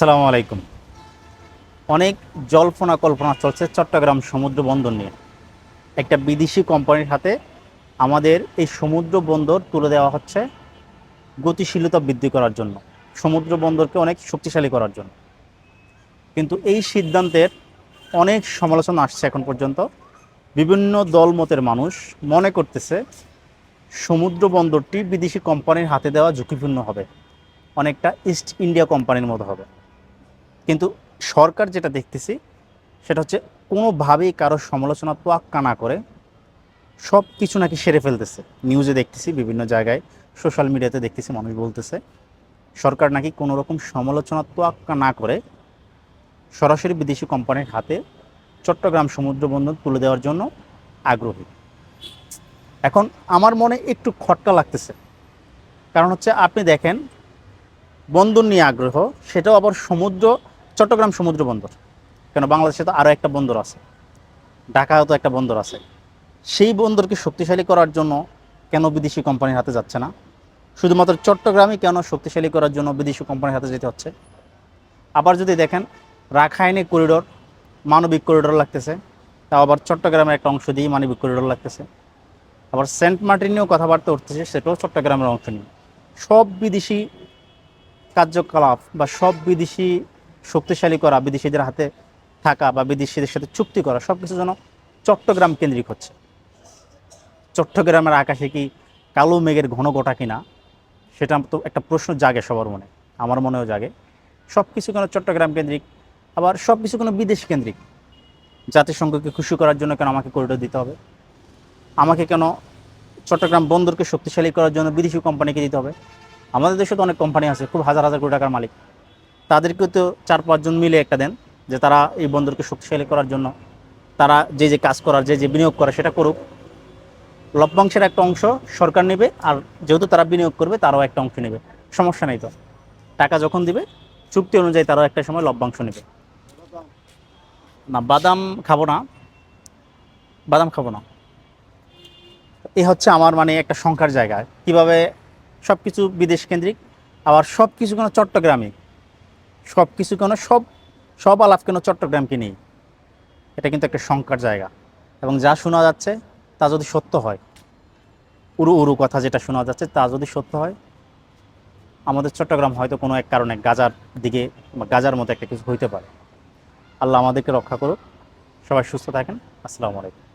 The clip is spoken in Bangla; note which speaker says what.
Speaker 1: আসসালামু আলাইকুম। অনেক জল্পনা কল্পনা চলছে চট্টগ্রাম সমুদ্র বন্দর নিয়ে। একটা বিদেশি কোম্পানির হাতে আমাদের এই সমুদ্র বন্দর তুলে দেওয়া হচ্ছে গতিশীলতা বৃদ্ধি করার জন্য, সমুদ্র বন্দরকে অনেক শক্তিশালী করার জন্য। কিন্তু এই সিদ্ধান্তের অনেক সমালোচনা আসছে এখন পর্যন্ত। বিভিন্ন দলমতের মানুষ মনে করতেছে সমুদ্র বন্দরটি বিদেশি কোম্পানির হাতে দেওয়া ঝুঁকিপূর্ণ হবে, অনেকটা ইস্ট ইন্ডিয়া কোম্পানির মতো হবে। কিন্তু সরকার যেটা দেখতেছি, সেটা হচ্ছে কোনোভাবেই কারও সমালোচনা তোয়াক্কা না করে সব কিছু নাকি সেরে ফেলতেছে। নিউজে দেখতেছি, বিভিন্ন জায়গায় সোশ্যাল মিডিয়াতে দেখতেছি, মানুষ বলতেছে, সরকার নাকি কোনো রকম সমালোচনা তোয়াক্কা না করে সরাসরি বিদেশি কোম্পানির হাতে চট্টগ্রাম সমুদ্র বন্দর তুলে দেওয়ার জন্য আগ্রহী। এখন আমার মনে একটু খটকা লাগতেছে। কারণ হচ্ছে আপনি দেখেন, বন্দর নিয়ে আগ্রহ, সেটাও আবার সমুদ্র চট্টগ্রাম সমুদ্র বন্দর। কেন? বাংলাদেশে তো আরও একটা বন্দর আছে। ঢাকায়ও তো একটা বন্দর আছে। সেই বন্দরকে শক্তিশালী করার জন্য কেন বিদেশি কোম্পানির হাতে যাচ্ছে না? শুধুমাত্র চট্টগ্রামে কেন শক্তিশালী করার জন্য বিদেশি কোম্পানির হাতে যেতে হচ্ছে? আবার যদি দেখেন, রাখাইনে করিডোর মানবিক করিডোর লাগতেছে। তাও আবার চট্টগ্রামের একটা অংশ দিয়েই মানবিক করিডোর লাগতেছে। আবার সেন্ট মার্টিনেও কথাবার্তা উঠতেছে, সেটাও চট্টগ্রামের অংশ নিয়ে। সব বিদেশি কার্যকলাপ বা সব বিদেশি শক্তিশালী করা, বিদেশিদের হাতে থাকা বা বিদেশিদের সাথে চুক্তি করা সব কিছু যেন চট্টগ্রাম কেন্দ্রিক হচ্ছে। চট্টগ্রামের আকাশে কি কালো মেঘের ঘন গোটা কিনা, সেটা তো একটা প্রশ্ন জাগে সবার মনে, আমার মনেও জাগে। সব কিছু কেন চট্টগ্রাম কেন্দ্রিক, আবার সব কিছু কোনো বিদেশ কেন্দ্রিক। জাতিসংঘকে খুশি করার জন্য কেন আমাকে করিডোর দিতে হবে? আমাকে কেন চট্টগ্রাম বন্দরকে শক্তিশালী করার জন্য বিদেশি কোম্পানিকে দিতে হবে? আমাদের দেশে তো অনেক কোম্পানি আছে, খুব হাজার হাজার কোটি টাকার মালিক। তাদেরকে তো চার পাঁচজন মিলে একটা দেন, যে তারা এই বন্দরকে শক্তিশালী করার জন্য তারা যে যে কাজ করার, যে যে বিনিয়োগ করে সেটা করুক। লভ্যাংশের একটা অংশ সরকার নেবে আর যেহেতু তারা বিনিয়োগ করবে, তারাও একটা অংশ নেবে। সমস্যা নেই তো। টাকা যখন দিবে, চুক্তি অনুযায়ী তারাও একটা সময় লভ্যাংশ নেবে। না, বাদাম খাব না। বাদাম খাব না। এ হচ্ছে আমার মানে একটা সংখ্যার জায়গা। কীভাবে সব কিছু বিদেশ কেন্দ্রিক, আবার সব কিছু কেন চট্টগ্রামে সব কিছু কেন, সব সব আলাপ কেন চট্টগ্রামকে নেই এটা কিন্তু একটা সংখ্যার জায়গা। এবং যা শোনা যাচ্ছে, তা যদি সত্য হয়, উরু উরু কথা যেটা শোনা যাচ্ছে, তা যদি সত্য হয়, আমাদের চট্টগ্রাম হয়তো কোনো এক কারণে গাজার দিকে বা গাজার মতো একটা কিছু হইতে পারে। আল্লাহ আমাদেরকে রক্ষা করুক। সবাই সুস্থ থাকেন। আসসালামু আলাইকুম।